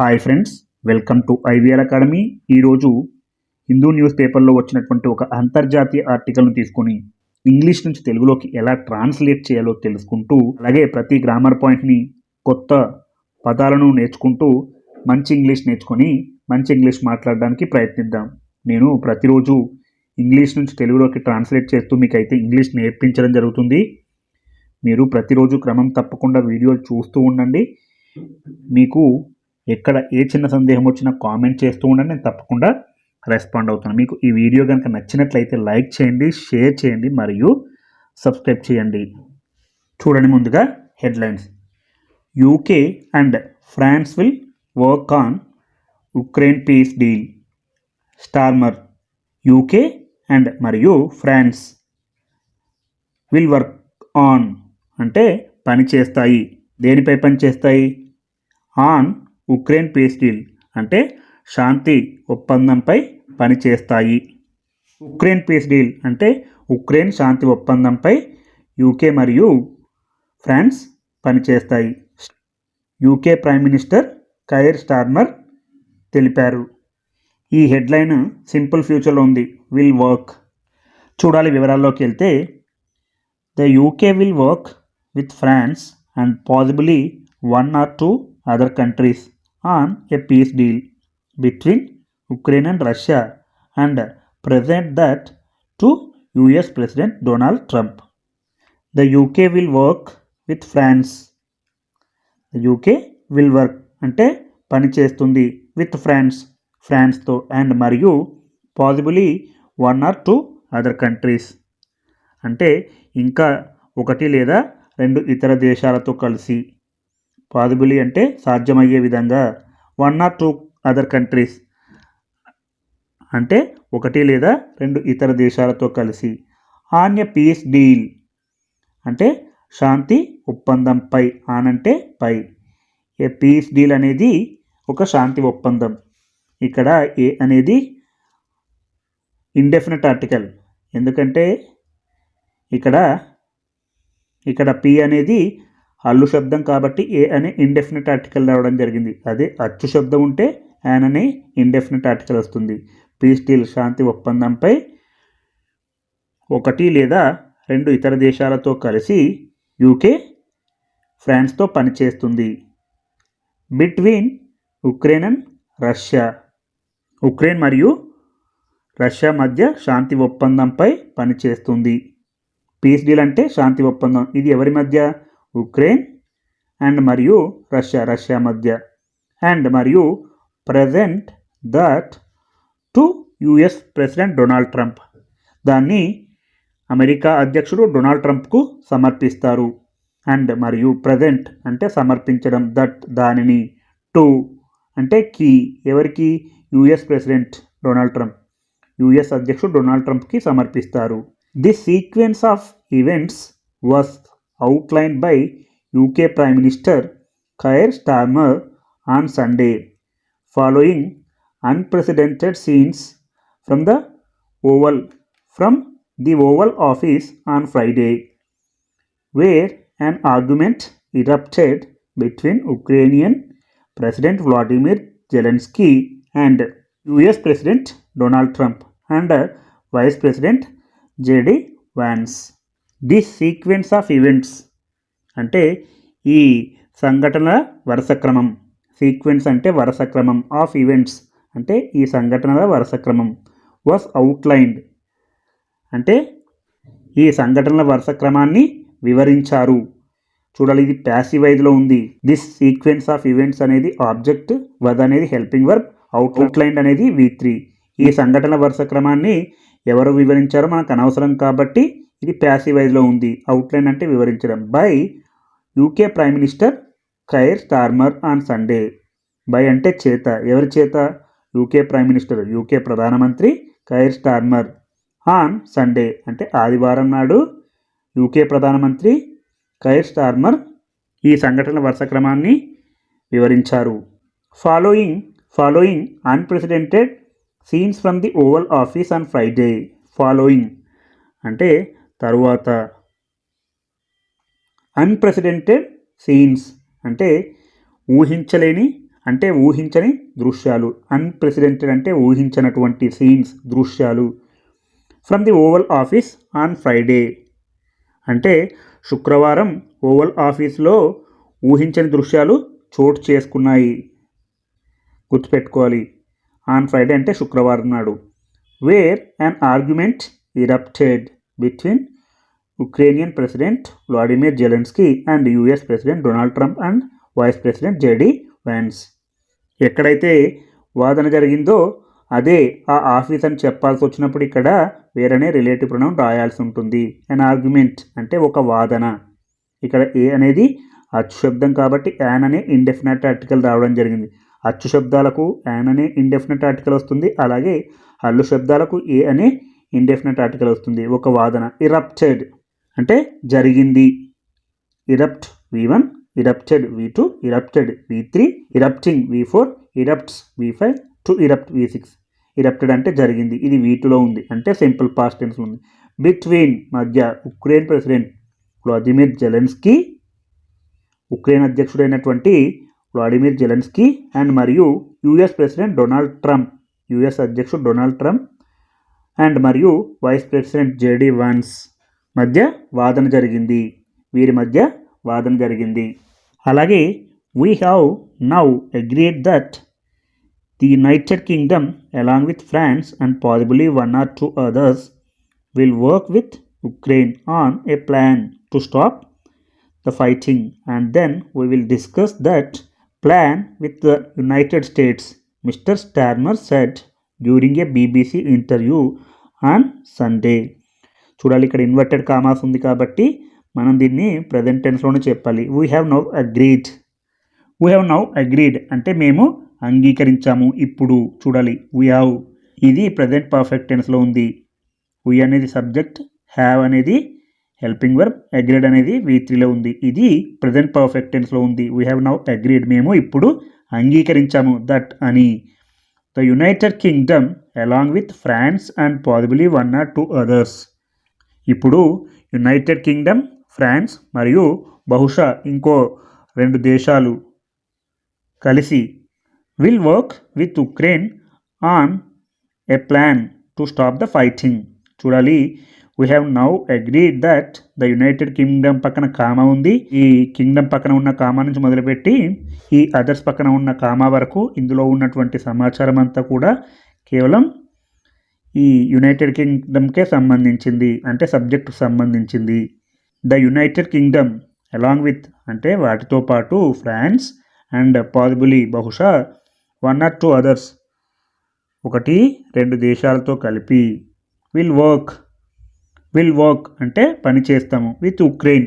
Hi friends welcome to IVR academy ఈరోజు Hindu news పేపర్లో వచ్చినటువంటి ఒక అంతర్జాతీయ ఆర్టికల్ను తీసుకొని ఇంగ్లీష్ నుంచి తెలుగులోకి ఎలా ట్రాన్స్లేట్ చేయాలో తెలుసుకుంటూ అలాగే ప్రతి గ్రామర్ పాయింట్ని కొత్త పదాలను నేర్చుకుంటూ మంచి ఇంగ్లీష్ నేర్చుకొని మంచి ఇంగ్లీష్ మాట్లాడడానికి ప్రయత్నిద్దాం. నేను ప్రతిరోజు ఇంగ్లీష్ నుంచి తెలుగులోకి ట్రాన్స్లేట్ చేస్తూ మీకైతే ఇంగ్లీష్ నేర్పించడం జరుగుతుంది. మీరు ప్రతిరోజు క్రమం తప్పకుండా వీడియోలు చూస్తూ ఉండండి. మీకు ఎక్కడ ఏ చిన్న సందేహం వచ్చినా కామెంట్ చేస్తూ ఉండండి నేను తప్పకుండా రెస్పాండ్ అవుతాను. మీకు ఈ వీడియో కనుక నచ్చినట్లయితే లైక్ చేయండి షేర్ చేయండి మరియు సబ్స్క్రైబ్ చేయండి. చూడండి ముందుగా headlines. UK and France will work on Ukraine peace deal Starmer UK and మరియు ఫ్రాన్స్ విల్ వర్క్ ఆన్ అంటే పని చేస్తాయి. దేనిపై పని చేస్తాయి? ఆన్ ఉక్రెయిన్ పీస్ డీల్ అంటే శాంతి ఒప్పందంపై పనిచేస్తాయి. ఉక్రెయిన్ పీస్ డీల్ అంటే ఉక్రెయిన్ శాంతి ఒప్పందంపై యూకే మరియు ఫ్రాన్స్ పనిచేస్తాయి. UK prime minister Keir Starmer తెలిపారు. ఈ హెడ్లైన్ సింపుల్ ఫ్యూచర్లో ఉంది. Will work. చూడాలి వివరాల్లోకి వెళ్తే the UK will work with France and possibly one or two other countries. On a peace deal between Ukraine and Russia and present that to US President Donald Trump. The UK will work with France. The UK will work అంటే పని చేస్తుంది with France ఫ్రాన్స్తో and మరియు possibly one or two other countries అంటే ఇంకా ఒకటి లేదా రెండు ఇతర దేశాలతో కలిసి పాసిబులీ అంటే సాధ్యమయ్యే విధంగా. One or two other countries అంటే ఒకటి లేదా రెండు ఇతర దేశాలతో కలిసి. ఆన్ ఎ పీస్ డీల్ అంటే శాంతి ఒప్పందంపై ఆన్ అంటే పై. ఏ పీస్ డీల్ అనేది ఒక శాంతి ఒప్పందం. ఇక్కడ ఏ అనేది ఇండెఫినెట్ ఆర్టికల్ ఎందుకంటే ఇక్కడ ఇక్కడ పి అనేది అల్లు శబ్దం కాబట్టి ఏ అనే ఇండెఫినెట్ ఆర్టికల్ రావడం జరిగింది. అదే అచ్చు శబ్దం ఉంటే యాన్ అనే ఇండెఫినెట్ ఆర్టికల్ వస్తుంది. పీస్ డీల్ శాంతి ఒప్పందంపై ఒకటి లేదా రెండు ఇతర దేశాలతో కలిసి యూకే ఫ్రాన్స్తో పనిచేస్తుంది. Between Ukraine and Russia Ukraine మరియు రష్యా మధ్య శాంతి ఒప్పందంపై పనిచేస్తుంది. పీస్ డీల్ అంటే శాంతి ఒప్పందం. ఇది ఎవరి మధ్య? ఉక్రెయిన్ అండ్ మరియు రష్యా రష్యా మధ్య. అండ్ మరియు present that to US president Donald Trump. దాన్ని అమెరికా అధ్యక్షుడు డొనాల్డ్ ట్రంప్కు సమర్పిస్తారు. అండ్ మరియు ప్రజెంట్ అంటే సమర్పించడం దట్ దానిని టు అంటే కీ ఎవరికి? US president Donald Trump. US అధ్యక్షుడు డొనాల్డ్ ట్రంప్కి సమర్పిస్తారు. This sequence of events was outlined by UK Prime Minister Keir Starmer on Sunday, following unprecedented scenes from the Oval from the Oval Office on Friday, where an argument erupted between Ukrainian President Vladimir Zelensky and US President Donald Trump and Vice President J.D. Vance. This sequence of events అంటే ఈ సంఘటనల వరుస క్రమం. Sequence అంటే వరుస క్రమం of events అంటే ఈ సంఘటనల వరుస క్రమం వాస్ అవుట్లైన్డ్ అంటే ఈ సంఘటనల వరుస క్రమాన్ని వివరించారు. చూడాలి ఇది ప్యాసివైజ్లో ఉంది. దిస్ సీక్వెన్స్ ఆఫ్ ఈవెంట్స్ అనేది ఆబ్జెక్ట్ వద్ అనేది హెల్పింగ్ వర్బ్ అవుట్ అవుట్లైన్డ్ అనేది వి త్రీ ఈ సంఘటనల వరుస క్రమాన్ని ఎవరు వివరించారో మనకు అనవసరం కాబట్టి ఇది ప్యాసివైజ్లో ఉంది. అవుట్లైన్ అంటే వివరించడం. By UK prime minister Keir Starmer on Sunday by అంటే చేత. ఎవరి చేత? యూకే ప్రైమ్ మినిస్టర్ యూకే ప్రధానమంత్రి కైర్ స్టార్మర్ ఆన్ సండే అంటే ఆదివారం నాడు యూకే ప్రధానమంత్రి కైర్ స్టార్మర్ ఈ సంఘటనల వరుస క్రమాన్ని వివరించారు. Following following unprecedented scenes from the Oval Office on Friday following అంటే తరువాత అన్ప్రెసిడెంటెడ్ సీన్స్ అంటే ఊహించలేని అంటే ఊహించని దృశ్యాలు. అన్ప్రెసిడెంటెడ్ అంటే ఊహించినటువంటి సీన్స్ దృశ్యాలు. From the Oval Office on Friday అంటే శుక్రవారం ఓవల్ ఆఫీస్లో ఊహించని దృశ్యాలు చోటు చేసుకున్నాయి. గుర్తుపెట్టుకోవాలి. ఆన్ ఫ్రైడే అంటే శుక్రవారం నాడు. Where an argument erupted between Ukrainian president Vladimir Zelensky and US president Donald Trump and vice president JD Vance ఎక్కడైతే వాదన జరిగిందో అదే ఆ ఆఫీస్ అని చెప్పాల్సి వచ్చినప్పుడు ఇక్కడ వేరనే రిలేటివ్ ప్రొనౌన్ రాయాల్సి ఉంటుంది. అన్ ఆర్గ్యుమెంట్ అంటే ఒక వాదన. ఇక్కడ ఏ అనేది అచ్చు శబ్దం కాబట్టి యాన్ అనే ఇండెఫినెట్ ఆర్టికల్ రావడం జరిగింది. అచ్చు శబ్దాలకు యాన్ అనే ఇండెఫినెట్ ఆర్టికల్ వస్తుంది. అలాగే హల్లు శబ్దాలకు ఏ అనే ఇండెఫినెట్ ఆర్టికల్ వస్తుంది. ఒక వాదన ఇరప్టెడ్ అంటే జరిగింది. Erupt V one erupted V two erupted V three erupting V four erupts V five to erupt V six erupted అంటే జరిగింది. ఇది వీటిలో ఉంది. అంటే సింపుల్ పాస్ట్ టెన్స్ ఉంది. బిట్వీన్ మధ్య Ukraine president Vladimir Zelensky Ukraine అధ్యక్షుడైనటువంటి Vladimir Zelensky and మరియు US president Donald Trump US అధ్యక్షుడు డొనాల్డ్ ట్రంప్ అండ్ మరియు వైస్ ప్రెసిడెంట్ జేడి వాన్స్ మధ్య వాదన జరిగింది. వీరి మధ్య వాదన జరిగింది. అలాగే we have now agreed that the United Kingdom along with France and possibly one or two others will work with Ukraine on a plan to stop the fighting and then we will discuss that plan with the United States Mr Starmer said during a BBC interview on Sunday చూడాలి ఇక్కడ inverted commas ఉంది కాబట్టి మనం దీన్ని present టెన్స్లోనే చెప్పాలి. We have now agreed we have now agreed అంటే మేము అంగీకరించాము ఇప్పుడు. చూడాలి వీ హ్యావ్ ఇది ప్రజెంట్ పర్ఫెక్ట్ టెన్స్లో ఉంది. వీ అనేది సబ్జెక్ట్ హ్యావ్ అనేది హెల్పింగ్ వర్బ్ అగ్రీడ్ అనేది వీ త్రీలో ఉంది. ఇది ప్రజెంట్ పర్ఫెక్ట్ టెన్స్లో ఉంది. వీ హ్యావ్ నౌ అగ్రీడ్ మేము ఇప్పుడు అంగీకరించాము. దట్ అని. The United Kingdom along with France and possibly one or two others ఇప్పుడు యునైటెడ్ కింగ్డమ్ ఫ్రాన్స్ మరియు బహుశా ఇంకో రెండు దేశాలు కలిసి will work with Ukraine on a plan to stop the fighting చూడాలి we have now agreed that the United Kingdom పక్కన comma ఉంది. ఈ కింగ్డమ్ పక్కన ఉన్న కామా నుంచి మొదలుపెట్టి ఈ అదర్స్ పక్కన ఉన్న కామా వరకు ఇందులో ఉన్నటువంటి సమాచారం అంతా కూడా కేవలం ఈ యునైటెడ్ కింగ్డమ్కే సంబంధించింది అంటే సబ్జెక్టుకు సంబంధించింది. The United Kingdom along with అంటే వాటితో పాటు ఫ్రాన్స్ అండ్ పాసిబులీ బహుశా వన్ ఆర్ టూ అదర్స్ ఒకటి రెండు దేశాలతో కలిపి విల్ వర్క్ విల్ వర్క్ అంటే పని చేస్తాము with Ukraine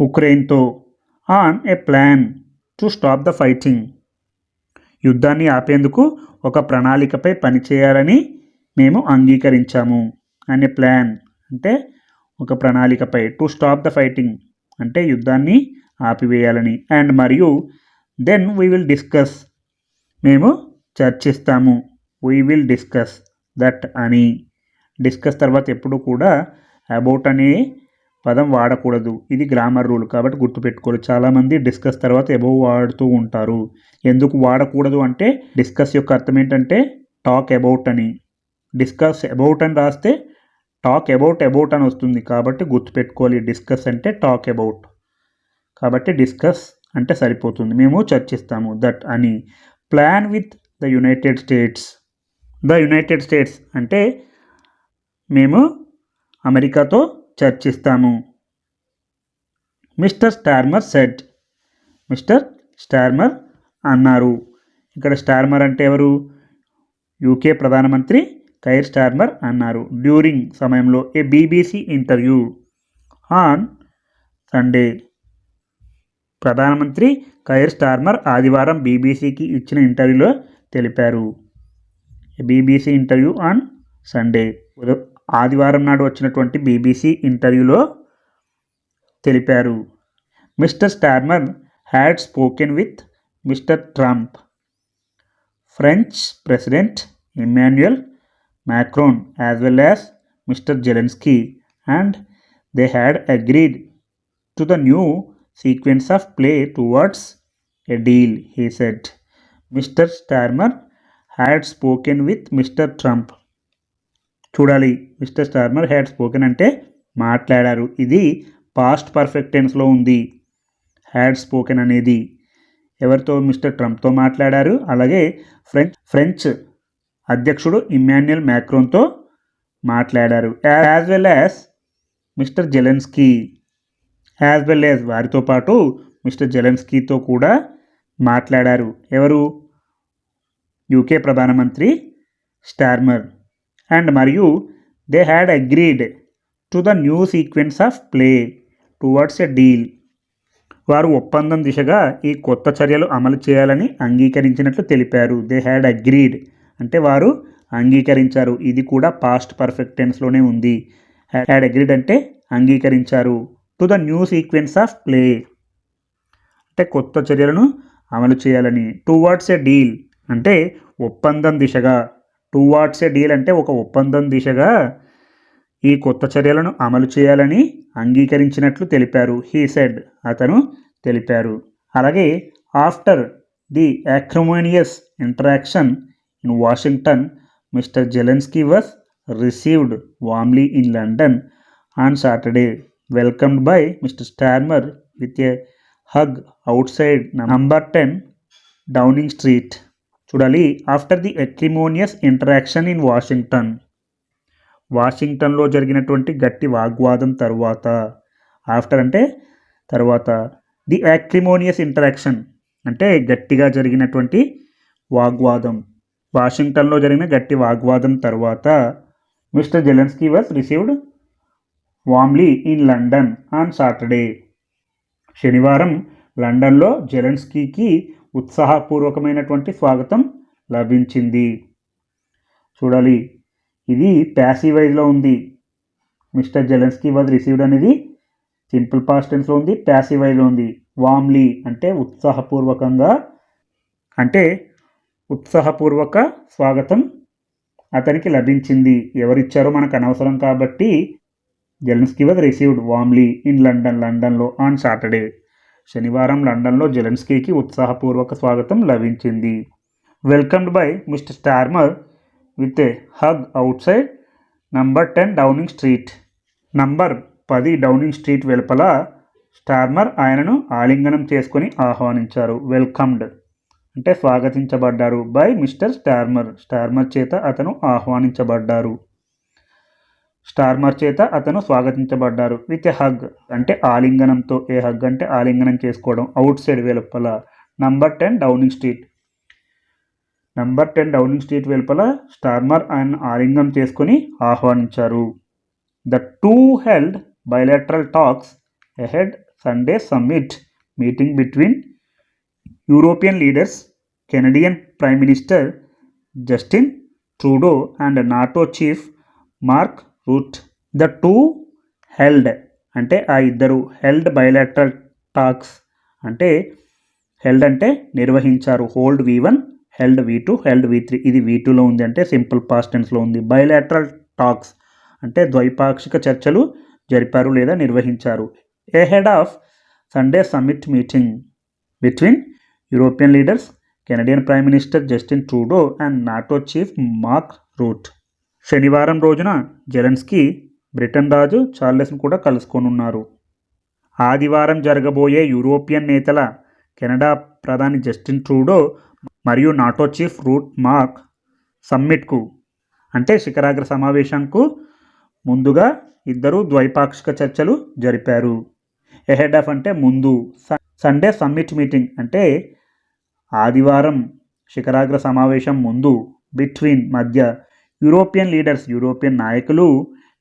ఉక్రెయిన్తో on a plan to stop the fighting యుద్ధాన్ని ఆపేందుకు ఒక ప్రణాళికపై పనిచేయాలని మేము అంగీకరించాము. అనే ప్లాన్ అంటే ఒక ప్రణాళికపై టు స్టాప్ ద ఫైటింగ్ అంటే యుద్ధాన్ని ఆపివేయాలని. అండ్ మరియు దెన్ వీ విల్ డిస్కస్ మేము చర్చిస్తాము. వీ విల్ డిస్కస్ దట్ అని. డిస్కస్ తర్వాత ఎప్పుడు కూడా అబౌట్ అనే పదం వాడకూడదు. ఇది గ్రామర్ రూల్ కాబట్టి గుర్తుపెట్టుకోవాలి. చాలామంది డిస్కస్ తర్వాత ఎబౌవ్ వాడుతూ ఉంటారు. ఎందుకు వాడకూడదు అంటే డిస్కస్ యొక్క అర్థం ఏంటంటే టాక్ అబౌట్ అని. డిస్కస్ అబౌట్ అని రాస్తే టాక్ అబౌట్ అబౌట్ అని వస్తుంది కాబట్టి గుర్తుపెట్టుకోవాలి. డిస్కస్ అంటే టాక్ అబౌట్. కాబట్టి డిస్కస్ అంటే సరిపోతుంది. మేము చర్చిస్తాము దట్ అని. Plan with the united states. The united states అంటే మేము అమెరికాతో చర్చిస్తాము. Mr Starmer said Mr Starmer అన్నారు. ఇక్కడ స్టార్మర్ అంటే ఎవరు? యూకే ప్రధానమంత్రి కైర్ స్టార్మర్ అన్నారు. డ్యూరింగ్ సమయంలో a BBC interview on Sunday. ప్రధానమంత్రి కైర్ స్టార్మర్ ఆదివారం బీబీసీకి ఇచ్చిన ఇంటర్వ్యూలో తెలిపారు. BBC interview on Sunday. ఆదివారం నాడు వచ్చినటువంటి బీబీసీ ఇంటర్వ్యూలో తెలిపారు. Mr Starmer had spoken with Mr Trump. French president Emmanuel Macron as well as Mr Zelensky and they had agreed to the new sequence of play towards a deal he said Mr Starmer had spoken with Mr Trump. చూడాలి. Mr Starmer had spoken అంటే మాట్లాడారు. ఇది past perfect టెన్స్లో ఉంది. Had spoken అనేది ఎవరితో mister ట్రంప్తో మాట్లాడారు? అలాగే ఫ్రెంచ్ ఫ్రెంచ్ అధ్యక్షుడు ఇమాన్యుయల్ మ్యాక్రోన్తో మాట్లాడారు. As well as Mr Zelensky as well as వారితో పాటు మిస్టర్ జెలెన్స్కీతో కూడా మాట్లాడారు. ఎవరు? యూకే ప్రధానమంత్రి స్టార్మర్. అండ్ మరియు they had agreed to the new sequence of play towards a deal వారు ఒప్పందం దిశగా ఈ కొత్త చర్యలు అమలు చేయాలని అంగీకరించినట్లు తెలిపారు. దే హ్యాడ్ అగ్రీడ్ అంటే వారు అంగీకరించారు. ఇది కూడా పాస్ట్ పర్ఫెక్ట్ టెన్స్లోనే ఉంది. హ్యాడ్ అగ్రీడ్ అంటే అంగీకరించారు. To the new sequence of play అంటే కొత్త చర్యలను అమలు చేయాలని. టువర్డ్స్ ఎ డీల్ అంటే ఒప్పందం దిశగా. టూ వాట్స్ ఏ డీల్ అంటే ఒక ఒప్పందం దిశగా ఈ కొత్త చర్యలను అమలు చేయాలని అంగీకరించినట్లు తెలిపారు. హీ సెడ్ అతను తెలిపారు. అలాగే after the acrimonious interaction in Washington Mr Zelensky was received warmly in London on Saturday. Welcomed by Mr Starmer with a hug outside number ten Downing Street. చూడాలి. After the acrimonious interaction in Washington వాషింగ్టన్లో జరిగినటువంటి గట్టి వాగ్వాదం తర్వాత after అంటే తర్వాత the యాక్రిమోనియస్ interaction అంటే గట్టిగా జరిగినటువంటి వాగ్వాదం. వాషింగ్టన్లో జరిగిన గట్టి వాగ్వాదం తర్వాత Mr Zelensky was received warmly in London on Saturday శనివారం లండన్లో జెలెన్స్కీకి ఉత్సాహపూర్వకమైనటువంటి స్వాగతం లభించింది. చూడాలి ఇది ప్యాసివైజ్లో ఉంది. మిస్టర్ జెలెన్స్కీ వాజ్ రిసీవ్డ్ అనేది సింపుల్ పాస్టెన్స్లో ఉంది ఉంది ప్యాసివైజ్లో ఉంది. వామ్లీ అంటే ఉత్సాహపూర్వకంగా అంటే ఉత్సాహపూర్వక స్వాగతం అతనికి లభించింది. ఎవరిచ్చారో మనకు అనవసరం కాబట్టి Zelensky was received warmly in London లండన్లో ఆన్ సాటర్డే. శనివారం లండన్లో జెలెన్స్కీకి ఉత్సాహపూర్వక స్వాగతం లభించింది. Welcomed by mister Starmer with a hug outside number ten Downing Street number పది డౌనింగ్ స్ట్రీట్ వెలుపల స్టార్మర్ ఆయనను ఆలింగనం చేసుకొని ఆహ్వానించారు. వెల్కమ్డ్ అంటే స్వాగతించబడ్డారు బై మిస్టర్ స్టార్మర్ స్టార్మర్ చేత అతను ఆహ్వానించబడ్డారు. స్టార్మర్ చేత అతను స్వాగతించబడ్డారు. విత్ ఎ హగ్ అంటే ఆలింగనంతో. ఏ హగ్ అంటే ఆలింగనం చేసుకోవడం. అవుట్ సైడ్ వెలుపల. Number ten Downing Street. Number ten Downing Street వెలుపల స్టార్మర్ ఆయన ఆలింగం చేసుకుని ఆహ్వానించారు. The two held bilateral talks ahead Sunday summit meeting between European leaders Canadian prime minister Justin Trudeau and NATO chief Mark Rutte. The two held అంటే ఆ ఇద్దరు held bilateral talks అంటే held అంటే నిర్వహించారు. Hold V one held V two held V three. ఇది V టూలో ఉంది అంటే సింపుల్ పాస్టెన్స్లో ఉంది. బయలాటరల్ టాక్స్ అంటే ద్వైపాక్షిక చర్చలు జరిపారు లేదా నిర్వహించారు. Ahead of Sunday summit meeting between European leaders Canadian prime minister Justin Trudeau and NATO chief Mark Rutte శనివారం రోజున జెలెన్స్కీ బ్రిటన్ రాజు చార్లెస్ను కూడా కలుసుకోనున్నారు. ఆదివారం జరగబోయే యూరోపియన్ నేతల కెనడా ప్రధాని జస్టిన్ ట్రూడో మరియు నాటో చీఫ్ రూట్ మార్క్ సమ్మిట్కు అంటే శిఖరాగ్ర సమావేశంకు ముందుగా ఇద్దరు ద్వైపాక్షిక చర్చలు జరిపారు. ఎహెడ్ ఆఫ్ అంటే ముందు సండే సమ్మిట్ మీటింగ్ అంటే ఆదివారం శిఖరాగ్ర సమావేశం ముందు బిట్వీన్ మధ్య యూరోపియన్ లీడర్స్ యూరోపియన్ నాయకులు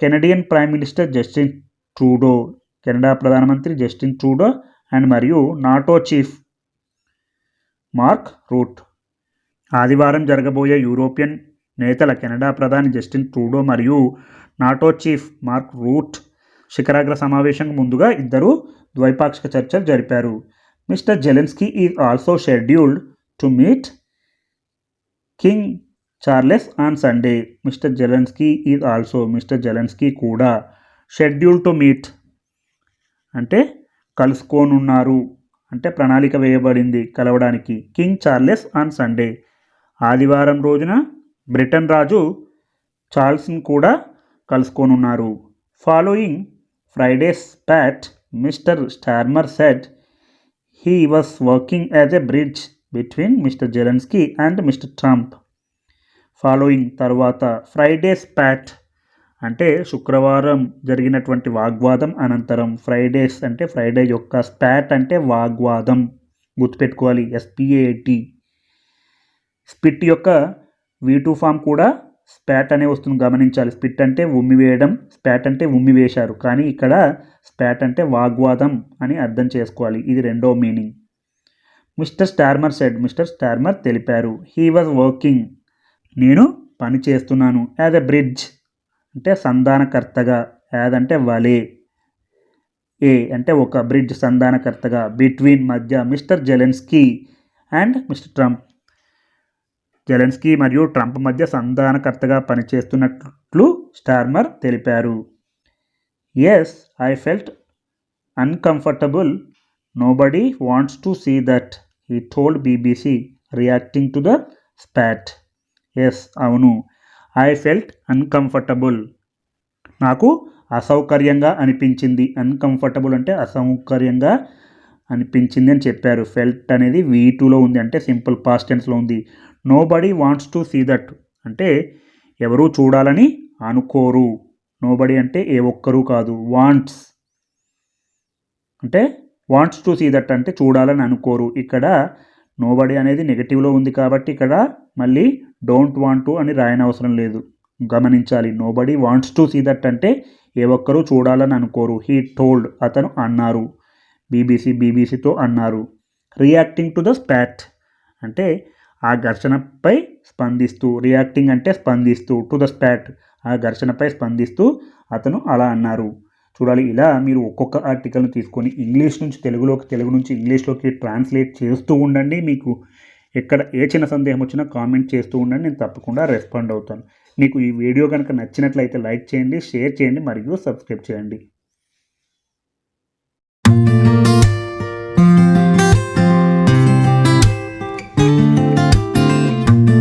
Canadian prime minister Justin Trudeau Canada ప్రధానమంత్రి జస్టిన్ ట్రూడో అండ్ మరియు నాటో చీఫ్ మార్క్ రూట్. ఆదివారం జరగబోయే యూరోపియన్ నేతల కెనడా ప్రధాని జస్టిన్ ట్రూడో మరియు నాటో చీఫ్ మార్క్ రూట్ శిఖరాగ్ర సమావేశం ముందుగా ఇద్దరు ద్వైపాక్షిక చర్చలు జరిపారు. Mr Zelensky is also scheduled to meet King Charles on Sunday. Mr Zelensky is also Mr Zelensky కూడా. Schedule to meet. అంటే కలుసుకోనున్నారు. అంటే ప్రణాళిక వేయబడింది కలవడానికి. King Charles on Sunday. ఆదివారం రోజున బ్రిటన్ రాజు చార్ల్స్ని కూడా కలుసుకోనున్నారు. Following Friday's spat Mr Starmer said he was working as a bridge between Mr Zelensky and Mr Trump. Following తర్వాత ఫ్రైడేస్ ప్యాట్ అంటే శుక్రవారం జరిగినటువంటి వాగ్వాదం అనంతరం ఫ్రైడేస్ అంటే ఫ్రైడే యొక్క స్పాట్ అంటే వాగ్వాదం గుర్తుపెట్టుకోవాలి. S P A T spit యొక్క వీ టూ ఫామ్ కూడా స్పాట్ అనే వస్తుంది గమనించాలి. స్పిట్ అంటే ఉమ్మి వేయడం స్పాట్ అంటే ఉమ్మి వేశారు. కానీ ఇక్కడ స్పాట్ అంటే వాగ్వాదం అని అర్థం చేసుకోవాలి. ఇది రెండో meaning. Mr Starmer said Mr Starmer తెలిపారు. హీ వాజ్ వర్కింగ్ నేను పని చేస్తున్నాను. As a bridge. అంటే సంధానకర్తగా. యాజ్ అంటే వలే. ఏ అంటే ఒక బ్రిడ్జ్ సంధానకర్తగా. బిట్వీన్ మధ్య Mr Zelensky and Mr Trump. Zelensky మరియు ట్రంప్ మధ్య సంధానకర్తగా పనిచేస్తున్నట్లు స్టార్మర్ తెలిపారు. Yes I felt uncomfortable nobody wants to see that he told BBC reacting to the spat yes అవును. ఐ ఫెల్ట్ అన్కంఫర్టబుల్ నాకు అసౌకర్యంగా అనిపించింది. అన్కంఫర్టబుల్ అంటే అసౌకర్యంగా అనిపించింది అని చెప్పారు. ఫెల్ట్ అనేది వీ టూలో ఉంది అంటే సింపుల్ పాస్ట్ టెన్స్లో ఉంది. Nobody wants to see that అంటే ఎవరూ చూడాలని అనుకోరు. నో బడీ అంటే ఏ ఒక్కరూ కాదు. వాంట్స్ అంటే వాంట్స్ టు సీ దట్ అంటే చూడాలని అనుకోరు. ఇక్కడ నోబడి అనేది నెగిటివ్లో ఉంది కాబట్టి ఇక్కడ మళ్ళీ డోంట్ వాంట్ టు అని రాయనవసరం లేదు. గమనించాలి. Nobody wants to see that అంటే ఏ ఒక్కరూ చూడాలని అనుకోరు. హీ టోల్డ్ అతను అన్నారు. బీబీసీ బీబీసీతో అన్నారు. రియాక్టింగ్ టు ద స్పాట్ అంటే ఆ ఘర్షణపై స్పందిస్తూ రియాక్టింగ్ అంటే స్పందిస్తూ టు ద స్పాట్ ఆ ఘర్షణపై స్పందిస్తూ అతను అలా అన్నారు. చూడాలి ఇలా మీరు ఒక్కొక్క ఆర్టికల్ని తీసుకొని ఇంగ్లీష్ నుంచి తెలుగులోకి తెలుగు నుంచి ఇంగ్లీష్లోకి ట్రాన్స్లేట్ చేస్తూ ఉండండి మీకు. ఎక్కడ ఏ చిన్న సందేహం వచ్చినా కామెంట్ చేస్తూ ఉండండి నేను తప్పకుండా రెస్పాండ్ అవుతాను. మీకు ఈ వీడియో కనుక నచ్చినట్లయితే లైక్ చేయండి షేర్ చేయండి మరియు సబ్స్క్రైబ్ చేయండి.